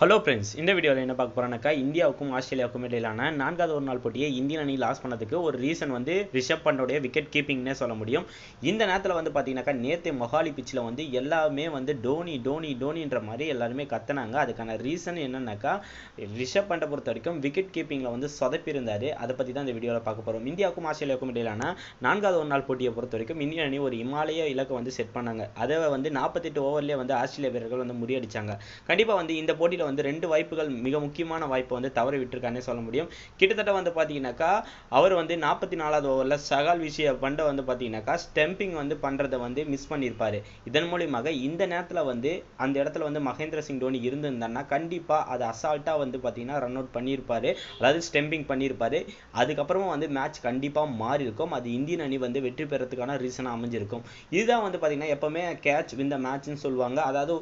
Hello friends இந்த வீடியோவில் என்ன பார்க்க போகிறோம்னாக்கா இந்தியாவுக்கும் ஆஸ்திரேலியாவுக்கும் இடையிலான நான்காவது ஒரு நாள் போட்டியை இந்தியன் அணி லாஸ் பண்ணதுக்கு ஒரு ரீசன் வந்து ரிஷப் பண்டோடைய விக்கெட் கீப்பிங்னே சொல்ல முடியும். இந்த நேரத்தில் வந்து பார்த்தீங்கன்னாக்கா நேற்று மொஹாலி பிச்சில் வந்து எல்லாமே வந்து டோனி டோனி டோனின்ற மாதிரி எல்லாருமே கத்துனாங்க. அதுக்கான ரீசன் என்னன்னாக்கா ரிஷப் பண்டை பொறுத்த வரைக்கும் விக்கெட் கீப்பிங்கில் வந்து சொதப்பியிருந்தார். அதை பற்றி தான் இந்த வீடியோவில் பார்க்க போகிறோம் இந்தியாவுக்கும் ஆஸ்திரேலியாவுக்கும் இடையிலான நான்காவது ஒரு நாள் போட்டியை பொறுத்த வரைக்கும் இந்தியன் அணி ஒரு இமாலய இலக்கை வந்து செட் பண்ணாங்க. அதை வந்து நாற்பத்தெட்டு ஓவர்லேயே வந்து ஆஸ்திரேலிய வீரர்கள் வந்து முறியடிச்சாங்க. கண்டிப்பாக வந்து இந்த போட்டியில் வந்து ரெண்டு வாய்ப்புகள் மிக முக்கியமான வாய்ப்பை வந்து தவற விட்டுருக்கானே சொல்ல முடியும். கிட்டத்தட்ட வந்து பார்த்தீங்கன்னாக்கா அவர் வந்து நாற்பத்தி நாலாவது ஓவரில் சகால் விஷய பண்டை வந்து பார்த்தீங்கன்னாக்கா ஸ்டெம்பிங் வந்து பண்ணுறதை வந்து மிஸ் பண்ணியிருப்பார் இதன் மூலியமாக இந்த நேரத்தில் வந்து அந்த இடத்துல வந்து மகேந்திர சிங் தோனி இருந்திருந்தாருன்னா கண்டிப்பாக அது அசால்ட்டாக வந்து பார்த்தீங்கன்னா ரன் அவுட் பண்ணியிருப்பாரு அதாவது ஸ்டெம்பிங் பண்ணியிருப்பாரு அதுக்கப்புறமா வந்து மேட்ச் கண்டிப்பாக மாறி இருக்கும் அது இந்தியன் அணி வந்து வெற்றி பெறத்துக்கான ரீசனாக அமைஞ்சிருக்கும். இதுதான் வந்து பார்த்தீங்கன்னா எப்போவுமே கேட்ச் வின் த மேட்ச்னு சொல்லுவாங்க. அதாவது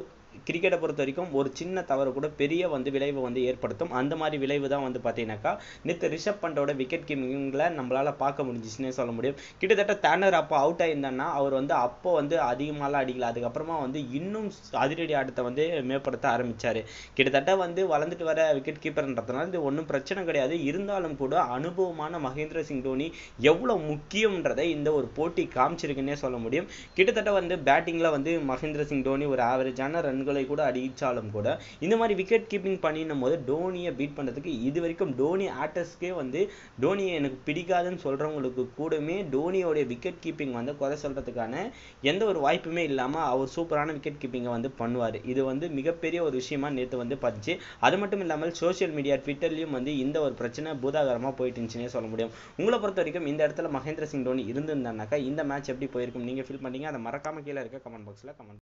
கிரிக்கெட்டை பொறுத்த வரைக்கும் ஒரு சின்ன தவறு கூட பெரிய வந்து விளைவை வந்து ஏற்படுத்தும். அந்த மாதிரி விளைவு தான் வந்து பார்த்தீங்கன்னாக்கா நேற்று ரிஷப் பண்டோட விக்கெட் கீப்பிங்கில் நம்மளால் பார்க்க முடிஞ்சிச்சுன்னே சொல்ல முடியும். கிட்டத்தட்ட தேனர் அப்போ அவுட் ஆயிருந்தான்னா அவர் வந்து அப்போ வந்து அதிகமாகலாம் அடிக்கல. அதுக்கப்புறமா வந்து இன்னும் அதிரடி ஆட்டத்தை வந்து மேம்படுத்த ஆரம்பிச்சார். கிட்டத்தட்ட வந்து வளர்ந்துட்டு வர விக்கெட் கீப்பர்ன்றதுனால இது ஒன்றும் பிரச்சனை கிடையாது. இருந்தாலும் கூட அனுபவமான மகேந்திர சிங் தோனி எவ்வளோ முக்கியம்ன்றதை இந்த ஒரு போட்டி காமிச்சிருக்குன்னே சொல்ல முடியும். கிட்டத்தட்ட வந்து பேட்டிங்கில் வந்து மகேந்திர சிங் தோனி ஒரு ஆவரேஜான ரன்கள் கூட அடித்தாலும் கூட இந்த மாதிரி விக்கெட் கீப்பிங் பண்ணினும் போது டோனியை பீட் பண்ணுறதுக்கு இது வரைக்கும் டோனி ஆட்டர்ஸ்க்கே வந்து டோனியை எனக்கு பிடிக்காதுன்னு சொல்கிறவங்களுக்கு கூடமே டோனியோடைய விக்கெட் கீப்பிங் வந்து குறை சொல்கிறதுக்கான எந்த ஒரு வாய்ப்புமே இல்லாமல் அவர் சூப்பரான விக்கெட் கீப்பிங்கை வந்து பண்ணுவார். இது வந்து மிகப்பெரிய ஒரு விஷயமா நேற்று வந்து பார்த்துச்சு அது மட்டும் இல்லாமல் சோஷியல் மீடியா ட்விட்டர்லேயும் வந்து இந்த ஒரு பிரச்சனை பூதாகரமாக போயிட்டு இருந்துச்சுன்னே சொல்ல முடியும். உங்களை பொறுத்த வரைக்கும் இந்த இடத்துல மகேந்திர சிங் தோனி இருந்திருந்தானாக்கா இந்த மேட்ச் எப்படி போயிருக்கும்? நீங்கள் ஃபீல் பண்ணீங்க அதை மறக்காம கீழே இருக்க கமெண்ட் பாக்ஸில் கமெண்ட்